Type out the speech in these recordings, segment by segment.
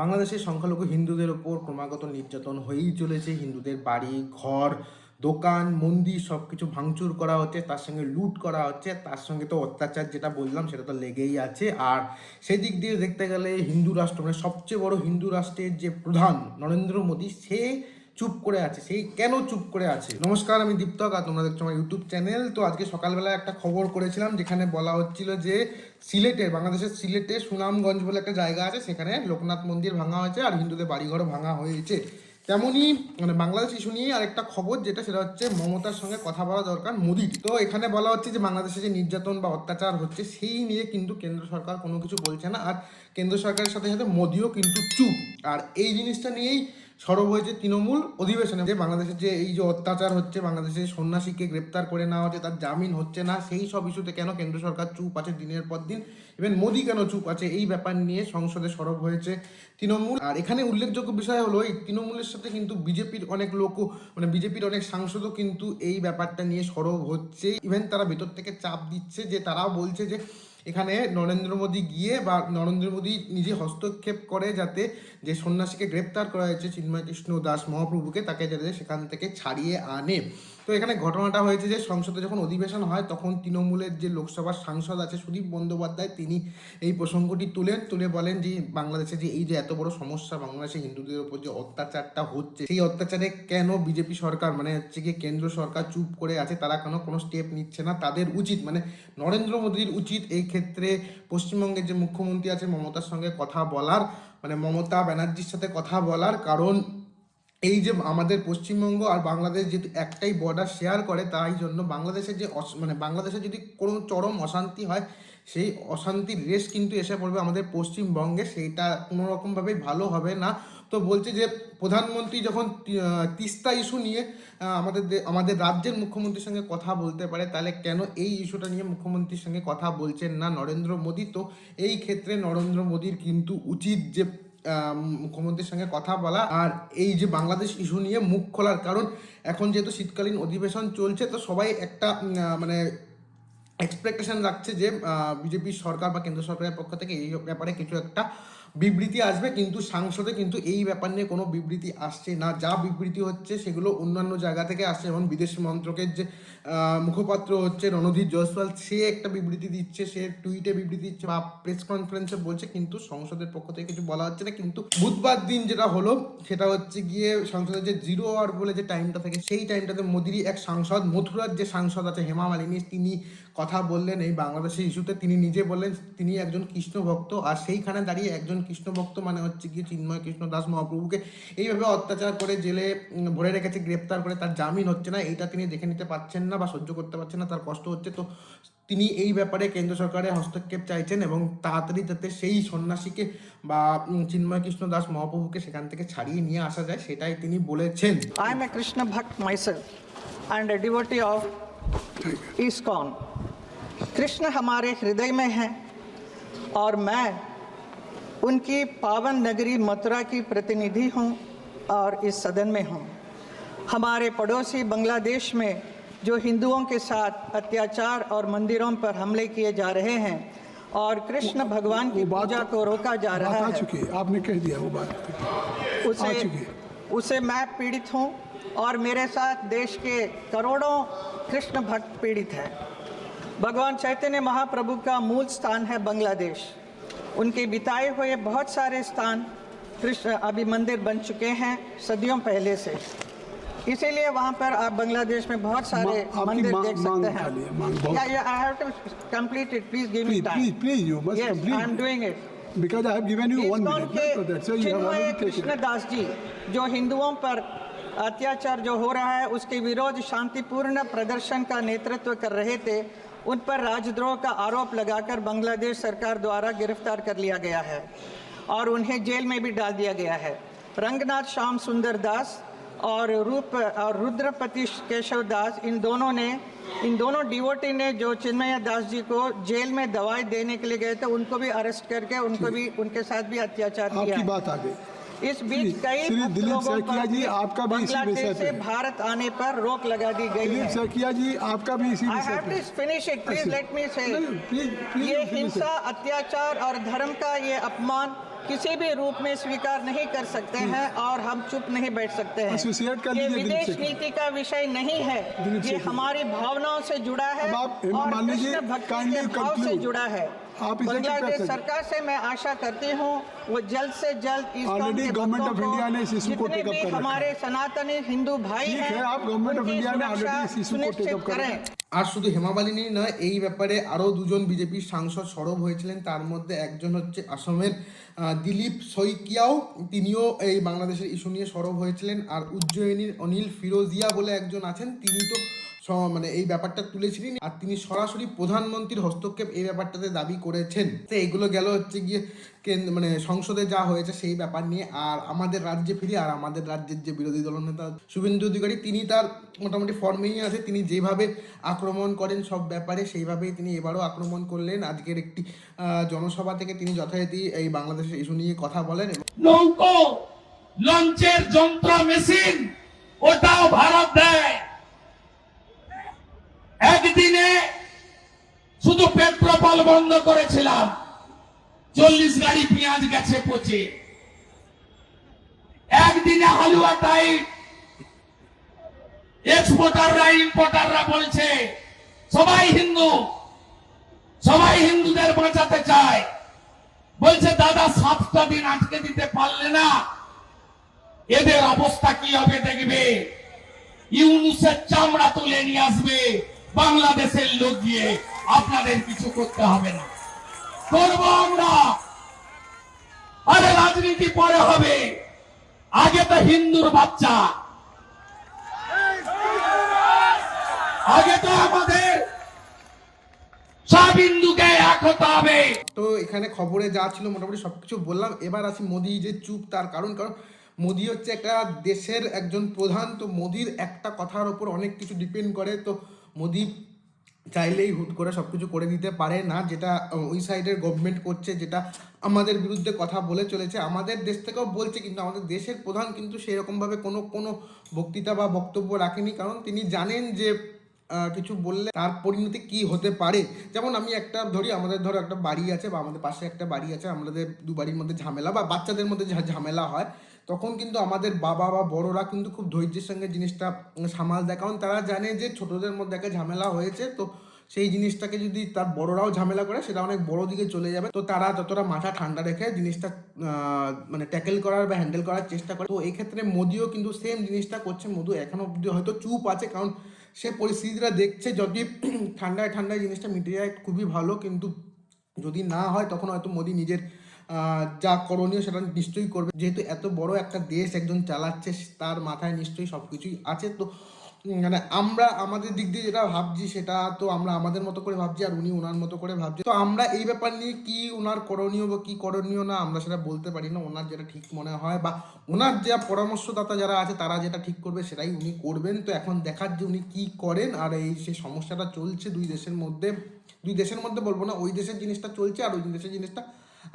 বাংলাদেশের সংখ্যালঘু হিন্দুদের ওপর ক্রমাগত নির্যাতন হয়েই চলেছে। হিন্দুদের বাড়ি, ঘর, দোকান, মন্দির সব কিছু ভাঙচুর করা হচ্ছে, তার সঙ্গে লুট করা হচ্ছে, তার সঙ্গে তো অত্যাচার যেটা বললাম সেটা তো লেগেই আছে। আর সেই দিক দিয়ে দেখতে গেলে হিন্দু রাষ্ট্র মানে সবচেয়ে বড় হিন্দু রাষ্ট্রের যে প্রধান নরেন্দ্র মোদী, সে চুপ করে আছে, সেই কেন চুপ করে আছে? নমস্কার, আমি দীপ্তক আর তোমরা দেখছ আমার ইউটিউব চ্যানেল তো আজকে সকালবেলা একটা খবর করেছিলাম, যেখানে বলা হচ্ছিল যে সিলেটে, বাংলাদেশের সিলেটে সুনামগঞ্জ বলে একটা জায়গা আছে, সেখানে লোকনাথ মন্দির ভাঙা হয়েছে আর হিন্দুদের বাড়িঘরও ভাঙা হয়েছে। তেমনই মানে বাংলাদেশ ইস্যু নিয়ে আরেকটা খবর, যেটা সেটা হচ্ছে মমতার সঙ্গে কথা বলা দরকার মোদির। তো এখানে বলা হচ্ছে যে বাংলাদেশে যে নির্যাতন বা অত্যাচার হচ্ছে, সেই নিয়ে কিন্তু কেন্দ্র সরকার কোনো কিছু বলছে না। আর কেন্দ্র সরকারের সাথে সাথে মোদিও কিন্তু চুপ। আর এই জিনিসটা নিয়েই সরব হয়েছে তৃণমূল অধিবেশনে। যে বাংলাদেশের যে এই যে অত্যাচার হচ্ছে, বাংলাদেশের সন্ন্যাসীকে গ্রেপ্তার করে নেওয়া হচ্ছে, তার জামিন হচ্ছে না, সেই সব ইস্যুতে কেন কেন্দ্র সরকার চুপ আছে দিনের পর দিন? ইভেন মোদি কেন চুপ আছে? এই ব্যাপার নিয়ে সংসদে সরব হয়েছে তৃণমূল। আর এখানে উল্লেখযোগ্য বিষয় হলো, এই তৃণমূলের সাথে কিন্তু বিজেপির অনেক লোকও মানে বিজেপির অনেক সাংসদও কিন্তু এই ব্যাপারটা নিয়ে সরব হচ্ছে। ইভেন তারা ভেতর থেকে চাপ দিচ্ছে যে, তারাও বলছে যে এখানে নরেন্দ্র মোদী গিয়ে বা নরেন্দ্র মোদী নিজে হস্তক্ষেপ করে যাতে যে সন্ন্যাসীকে গ্রেপ্তার করা হয়েছে চিন্ময় কৃষ্ণ দাস মহাপ্রভুকে, তাকে যাতে সেখান থেকে ছাড়িয়ে আনে। তো এখানে ঘটনাটা হয়েছে যে সংসদে যখন অধিবেশন হয়, তখন তৃণমূলের যে লোকসভার সাংসদ আছে সুদীপ বন্দ্যোপাধ্যায়, তিনি এই প্রসঙ্গটি তুলেন, তুলে বলেন যে বাংলাদেশে যে এই যে এত বড় সমস্যা, বাংলাদেশে হিন্দুদের উপর যে অত্যাচারটা হচ্ছে, সেই অত্যাচারে কেন বিজেপি সরকার মানে হচ্ছে কি কেন্দ্র সরকার চুপ করে আছে, তারা কেন কোনো স্টেপ নিচ্ছে না? তাদের উচিত মানে নরেন্দ্র মোদীর উচিত এই ক্ষেত্রে পশ্চিমবঙ্গের যে মুখ্যমন্ত্রী আছে, মমতার সঙ্গে কথা বলার মানে মমতা ব্যানার্জির সাথে কথা বলার, কারণ এই যে আমাদের পশ্চিমবঙ্গ আর বাংলাদেশ যেহেতু একটাই বর্ডার শেয়ার করে, তাই জন্য বাংলাদেশের যে মানে বাংলাদেশে যদি কোনো চরম অশান্তি হয়, সেই অশান্তির রেশ কিন্তু এসে পড়বে আমাদের পশ্চিমবঙ্গে। সেইটা কোনো রকমভাবেই ভালো হবে না। তো বলছে যে, প্রধানমন্ত্রী যখন তিস্তা ইস্যু নিয়ে আমাদের আমাদের রাজ্যের মুখ্যমন্ত্রীর সঙ্গে কথা বলতে পারে, তাহলে কেন এই ইস্যুটা নিয়ে মুখ্যমন্ত্রীর সঙ্গে কথা বলছেন না নরেন্দ্র মোদী? তো এই ক্ষেত্রে নরেন্দ্র মোদীর কিন্তু উচিত যে মুখ্যমন্ত্রীর সঙ্গে কথা বলা আর এই যে বাংলাদেশ ইস্যু নিয়ে মুখ খোলার কারণ, এখন যেহেতু শীতকালীন অধিবেশন চলছে, তো সবাই একটা মানে এক্সপেকটেশন রাখছে যে বিজেপি সরকার বা কেন্দ্র সরকারের পক্ষ থেকে এই ব্যাপারে কিছু একটা বিবৃতি আসবে, কিন্তু সাংসদে কিন্তু এই ব্যাপার নিয়ে কোনো বিবৃতি আসছে না। যা বিবৃতি হচ্ছে সেগুলো অন্যান্য জায়গা থেকে আসছে, যেমন বিদেশ মন্ত্রকের যে মুখপাত্র হচ্ছে রণধীর জয়সওয়াল, সে একটা বিবৃতি দিচ্ছে, সে টুইটে বিবৃতি দিচ্ছে বা প্রেস কনফারেন্সে বলছে, কিন্তু সংসদের পক্ষ থেকে কিছু বলা হচ্ছে না। কিন্তু বুধবার দিন যেটা হলো, সেটা হচ্ছে গিয়ে সংসদের যে জিরো আওয়ার বলে যে টাইমটা থাকে, সেই টাইমটাতে মোদিরই এক সাংসদ, মথুরার যে সাংসদ আছে হেমা মালিনী, তিনি কথা বললেন এই বাংলাদেশের ইস্যুতে। তিনি নিজে বললেন, তিনি একজন কৃষ্ণ ভক্ত আর সেইখানে দাঁড়িয়ে একজন কৃষ্ণ ভক্ত মানে হচ্ছে গিয়ে চিন্ময় কৃষ্ণ দাস মহাপ্রভুকে এইভাবে অত্যাচার করে জেলে উম, ভরে রেখেছে গ্রেপ্তার করে তার জামিন হচ্ছে না এইটা তিনি দেখে নিতে পারছেন না বা সহ্য করতে পারছেন না তার কষ্ট হচ্ছে তো তিনি এই ব্যাপারে কেন্দ্র সরকারের হস্তক্ষেপ চাইছেন এবং তাড়াতাড়ি যাতে সেই সন্ন্যাসীকে বা উম, চিন্ময় কৃষ্ণ দাস মহাপ্রভুকে সেখান থেকে ছাড়িয়ে নিয়ে আসা যায় সেটাই তিনি বলেছেন I am a Krishna Bhakt myself and a devotee of ISKCON. Krishna हमारे हृदय में हैं और मैं उनकी पावन नगरी मथुरा की प्रतिनिधि हूँ और इस सदन में हूँ। हमारे पड़ोसी बांग्लादेश में जो हिंदुओं के साथ अत्याचार और मंदिरों पर हमले किए जा रहे हैं और कृष्ण भगवान की पूजा को रोका जा रहा आ है। चुकी है आपने कह दिया वो बात। उसे उसे मैं पीड़ित हूँ और मेरे साथ देश के करोड़ों कृष्ण भक्त पीड़ित हैं। भगवान चैतन्य महाप्रभु का मूल स्थान है बांग्लादेश। उनके बिताए हुए बहुत सारे स्थान कृष्ण अभी मंदिर बन चुके हैं सदियों पहले से। इसीलिए वहाँ पर आप बांग्लादेश में बहुत सारे मंदिर देख सकते हैं। या या I have to complete it please give me time please you must complete I am doing it because I have given you minute you have Krishnadas ji जो हिंदुओं पर अत्याचार जो हो रहा है उसके विरोध शांतिपूर्ण प्रदर्शन का नेतृत्व कर रहे थे। उन पर राजद्रोह का आरोप लगाकर बांग्लादेश सरकार द्वारा गिरफ़्तार कर लिया गया है और उन्हें जेल में भी डाल दिया गया है। रंगनाथ श्याम सुंदर दास और रूप और रुद्रपति केशव दास इन दोनों ने इन दोनों डिवोटी ने जो चिन्मय दास जी को जेल में दवाई देने के लिए गए थे उनको भी अरेस्ट करके उनको भी उनके साथ भी अत्याचार किया बात आ गई इस बीच कई श्री दिलीप सैकिया जी, आपका भी इसी विषय पे। भारत आने पर रोक लगा दी गई दिलीप सैकिया जी आपका भी इसी विषय पे फिनिश इट प्लीज़ अच्छा। लेट मी से please ये हिंसा अत्याचार और धर्म का ये अपमान किसी भी रूप में स्वीकार नहीं कर सकते हैं और हम चुप नहीं बैठ सकते हैं। कर ये विदेश नीति का विषय नहीं है। ये हमारी भावनाओं से जुड़ा है और कृष्ण भक्ति के भाव से जुड़ा है। आप इसे चुप कर बांग्लादेश सकते। सरकार से मैं आशा करती हूँ वो जल्द से जल्द इस काम Already के government भक्तों of को India ने इस issue को जितने take up भी कर रखा है। हमारे सनातनी हिंदू भाई ठीक हैं है, आप government of उनकी India ने सुरक्षा already इस issue को take सुनिश्चित up कर रखा है। करें আর শুধু হেমামালিনী নয় এই ব্যাপারে আরও দুজন বিজেপির সাংসদ সরব হয়েছিলেন তার মধ্যে একজন হচ্ছে আসামের আহ, দিলীপ শইকিয়াও তিনিও এই বাংলাদেশের ইস্যু নিয়ে সরব হয়েছিলেন আর উজ্জয়িনীর অনিল ফিরোজিয়া বলে একজন আছেন তিনি তো স- মানে এই ব্যাপারটা তুলেছিলেন আর তিনি সরাসরি প্রধানমন্ত্রীর হস্তক্ষেপ এই ব্যাপারটাতে দাবি করেছেন। তো এগুলো গেল হচ্ছে গিয়ে কেন্দ্র মানে সংসদে যা হয়েছে সেই ব্যাপার নিয়ে আর আমাদের রাজ্যে ফিরি আর আমাদের রাজ্যের যে বিরোধী দলনেতা শুভেন্দু অধিকারী, তিনি তার মোটামুটি ফর্মেই আছে। তিনি যেভাবে আক্রমণ করেন সব ব্যাপারে সেইভাবেই তিনি এবারও আক্রমণ করলেন। আজকের একটি জনসভা থেকে তিনি যথারীতি এই বাংলাদেশের ইস্যু নিয়ে কথা বলেন লঞ্চের যন্ত্র মেশিন ওটাও ভারত দেয়। একদিনে শুধু পেট্রোপল বন্ধ করেছিলাম। চল্লিশ গাড়ি পেঁয়াজ গেছে পচে। একদিনে হালুয়া টাইট এক্সপোর্টাররা ইম্পোর্টাররা বলছে, সবাই হিন্দু, সবাই হিন্দুদের বাঁচাতে চায়। বলছে, দাদা, সাতটা দিন আটকে দিতে পারলে না। এদের অবস্থা কি হবে দেখবে? ইউনুসের চামড়া তুলে নিয়ে আসবে। বাংলাদেশের লোক গিয়ে আপনাদের কিছু করতে হবে না। করব আমরা। আরে রাজনীতি পরে হবে। আগে তো হিন্দুর বাচ্চা। আগে তো আমাদের এক হতে হবে। তো এখানে খবরে যা ছিল মোটামুটি সবকিছু বললাম। এবার আসি মোদি যে চুপ তার কারণ। কারণ মোদি হচ্ছে একটা দেশের একজন প্রধান। তো মোদির একটা কথার ওপর অনেক কিছু ডিপেন্ড করে। তো মোদি চাইলেই হুট করে সব কিছু করে দিতে পারে না, যেটা ওই সাইডের গভর্নমেন্ট করছে, যেটা আমাদের বিরুদ্ধে কথা বলে চলেছে। আমাদের দেশ থেকেও বলছে, কিন্তু আমাদের দেশের প্রধান কিন্তু সেরকমভাবে কোনো কোনো বক্তৃতা বা বক্তব্য রাখেনি, কারণ তিনি জানেন যে কিছু বললে তার পরিণতি কি হতে পারে। যেমন আমি একটা, ধরি আমাদের, ধরো একটা বাড়ি আছে বা আমাদের পাশে একটা বাড়ি আছে, আমাদের দু বাড়ির মধ্যে ঝামেলা বা বাচ্চাদের মধ্যে ঝামেলা হয়। তখন কিন্তু আমাদের বাবা বা বড়রা কিন্তু খুব ধৈর্যের সঙ্গে জিনিসটা সামাল দেয়। কারণ তারা জানে যে ছোটদের মধ্যে একটা ঝামেলা হয়েছে, তো সেই জিনিসটাকে যদি তার বড়রাও ঝামেলা করে, সেটা অনেক বড় দিকে চলে যাবে। তো তারা যতটা মাথা ঠান্ডা রেখে জিনিসটা মানে ট্যাকেল করার বা হ্যান্ডেল করার চেষ্টা করে। তো এই ক্ষেত্রে মোদিও কিন্তু সেম জিনিসটা করছে। মোদি এখনও অব্দি হয়তো চুপ আছে, কারণ সে পরিস্থিতিটা দেখছে যদি ঠান্ডায় ঠান্ডায় জিনিসটা মিটে যায়, খুবই ভালো। কিন্তু যদি না হয়, তখন হয়তো মোদি নিজের যা করণীয় সেটা নিশ্চয়ই করবে। যেহেতু এত বড় একটা দেশ একজন চালাচ্ছে, তার মাথায় নিশ্চয়ই সব কিছুই আছে। তো মানে আমরা আমাদের দিক দিয়ে যেটা ভাবছি, সেটা তো আমরা আমাদের মতো করে ভাবছি, আর উনি ওনার মতো করে ভাবছি। তো আমরা এই ব্যাপার নিয়ে কি ওনার করণীয় বা কি করণীয় না, আমরা সেটা বলতে পারি না। ওনার যেটা ঠিক মনে হয় বা ওনার যা পরামর্শদাতা যারা আছে, তারা যেটা ঠিক করবে সেটাই উনি করবেন। তো এখন দেখার যে উনি কি করেন, আর এই সে সমস্যাটা চলছে দুই দেশের মধ্যে, দুই দেশের মধ্যে বলব না, ওই দেশের জিনিসটা চলছে, আর ওই দেশের জিনিসটা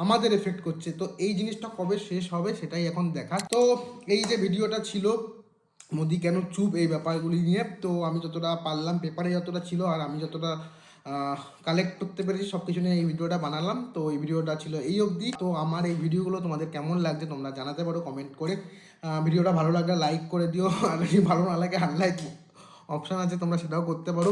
আমাদের এফেক্ট করছে। তো এই জিনিসটা কবে শেষ হবে সেটাই এখন দেখা তো এই যে ভিডিওটা ছিল, মোদি কেন চুপ এই ব্যাপারগুলি নিয়ে, তো আমি যতটা পারলাম পেপারে যতটা ছিল আর আমি যতটা কালেক্ট করতে পেরেছি সব কিছু নিয়ে এই ভিডিওটা বানালাম। তো এই ভিডিওটা ছিল এই অবধি। তো আমার এই ভিডিওগুলো তোমাদের কেমন লাগছে তোমরা জানাতে পারো কমেন্ট করে। ভিডিওটা ভালো লাগলে লাইক করে দিও, আর যদি ভালো না লাগে আনলাইক অপশন আছে, তোমরা সেটাও করতে পারো।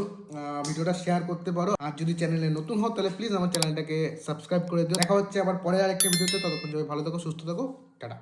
ভিডিওটা শেয়ার করতে পারো। আর যদি চ্যানেলে নতুন হও, তাহলে প্লিজ আমার চ্যানেলটাকে সাবস্ক্রাইব করে দিও। দেখা হচ্ছে আবার পরে আরেকটা ভিডিওতে ততক্ষণ সবাই ভালো থাকো, সুস্থ থাকো। টাটা।